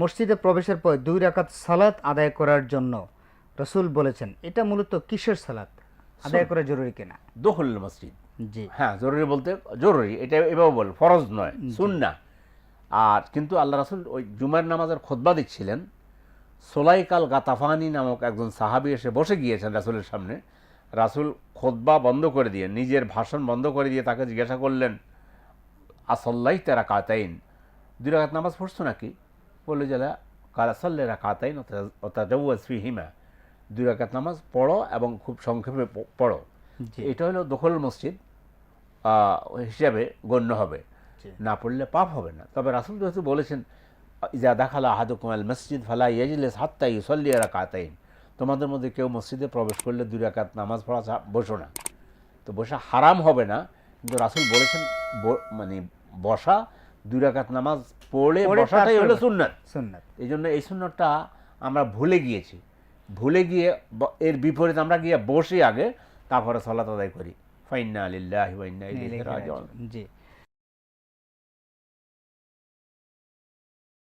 মসজিদে প্রবেশের পর দুই রাকাত সালাত আদায় করার জন্য রসুল বলেছেন এটা মূলত কিসের সালাত? আদায় করা জরুরি কিনা? দখল মসজিদ। জি। হ্যাঁ জরুরি বলতে জরুরি এটা এভাবে বল ফরজ নয় সুন্না। আর কিন্তু আল্লাহ রাসুল ওই জুমার নামাজের খোদবা দিচ্ছিলেন। সোলাইকাল গাতাফানি নামক একজন সাহাবি এসে বসে গিয়েছেন রাসুলের সামনে। রাসুল খোদবা বন্ধ করে দিয়ে নিজের ভাষণ বন্ধ করে দিয়ে তাকে জিজ্ঞাসা করলেন আসল্লাই তারা কাতাইন দুই রাকাত নামাজ পড়ছো নাকি? বলল যে কালাসল্লেরা কাতাইন ওটা জৌয়াসফি হিমা দুই রাকাত নামাজ পড়ো এবং খুব সংক্ষেপে পড়ো। এটা হলো দখল মসজিদ হিসাবে গণ্য হবে। না পড়লে পাপ হবে না। তবে রাসুল যেহেতু বলেছেন ইজা দেখালা আহাদুকুমাল মসজিদ ফালা ইয়াজলিস হাত্তা ইউসল্লি রাকাতাইন। তোমাদের মধ্যে কেউ মসজিদে প্রবেশ করলে দুই রাকাত নামাজ পড়া বসো না। তো বসা হারাম হবে না। কিন্তু রাসুল বলেছেন মানে বসা দুই রাকাত নামাজ পড়ে বসাটাই হলো সুন্নাত। সুন্নাত। এই জন্য এই সুন্নতটা আমরা ভুলে গিয়েছি। ভুলে গিয়ে এর বিপরীত আমরা গিয়ে বসি আগে তারপরে সলাত আদায় করি। ফাইন্না আলিল্লাহ ওয়া ইন্না ইলাইহি রাজিউন। জি।